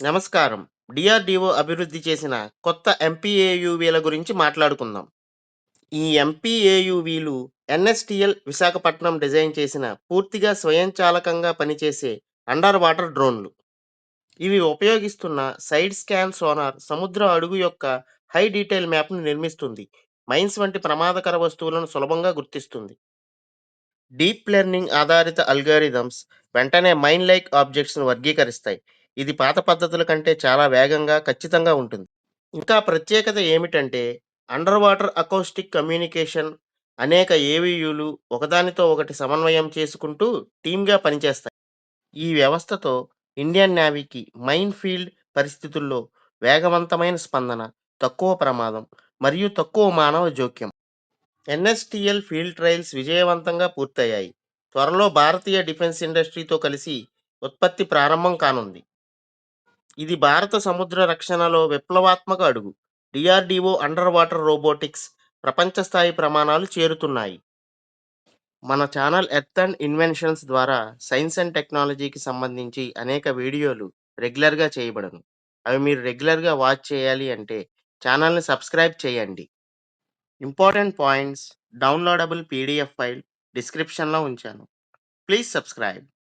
నమస్కారం. డిఆర్డిఓ అభివృద్ధి చేసిన కొత్త ఎంపీఏయూవీల గురించి మాట్లాడుకుందాం. ఈ ఎంపీఏయూవీలు ఎన్ఎస్టిఎల్ విశాఖపట్నం డిజైన్ చేసిన పూర్తిగా స్వయంచాలకంగా పనిచేసే అండర్ వాటర్ డ్రోన్లు. ఇవి ఉపయోగిస్తున్న సైడ్ స్కాన్ సోనార్ సముద్ర అడుగు యొక్క హై డీటెయిల్ మ్యాప్‌ను నిర్మిస్తుంది. మైన్స్ వంటి ప్రమాదకర వస్తువులను సులభంగా గుర్తిస్తుంది. డీప్ లెర్నింగ్ ఆధారిత అల్గారిథమ్స్ వెంటనే మైన్ లైక్ ఆబ్జెక్ట్స్‌ను వర్గీకరిస్తాయి. ఇది పాత పద్ధతుల కంటే చాలా వేగంగా, ఖచ్చితంగా ఉంటుంది. ఇంకా ప్రత్యేకత ఏమిటంటే అండర్ వాటర్ అకౌస్టిక్ కమ్యూనికేషన్ అనేక ఏవీయూలు ఒకదానితో ఒకటి సమన్వయం చేసుకుంటూ టీమ్‌గా పనిచేస్తాయి. ఈ వ్యవస్థతో ఇండియన్ నేవీకి మైన్ ఫీల్డ్ పరిస్థితుల్లో వేగవంతమైన స్పందన, తక్కువ ప్రమాదం మరియు తక్కువ మానవ జోక్యం. ఎన్ఎస్టీఎల్ ఫీల్డ్ ట్రయల్స్ విజయవంతంగా పూర్తయ్యాయి. త్వరలో భారతీయ డిఫెన్స్ ఇండస్ట్రీతో కలిసి ఉత్పత్తి ప్రారంభం కానుంది. ఇది భారత సముద్ర రక్షణలో విప్లవాత్మక అడుగు. డీఆర్‌డీఓ అండర్ వాటర్ రోబోటిక్స్ ప్రపంచ స్థాయి ప్రమాణాలు చేరుతున్నాయి. మన ఛానల్ ఎర్త్ అండ్ ఇన్వెన్షన్స్ ద్వారా సైన్స్ అండ్ టెక్నాలజీకి సంబంధించి అనేక వీడియోలు రెగ్యులర్‌గా చేయబడును. అవి మీరు రెగ్యులర్‌గా వాచ్ చేయాలి అంటే ఛానల్‌ని సబ్స్క్రైబ్ చేయండి. Important points downloadable PDF file డిస్క్రిప్షన్‌లో ఉంచాను. Please subscribe.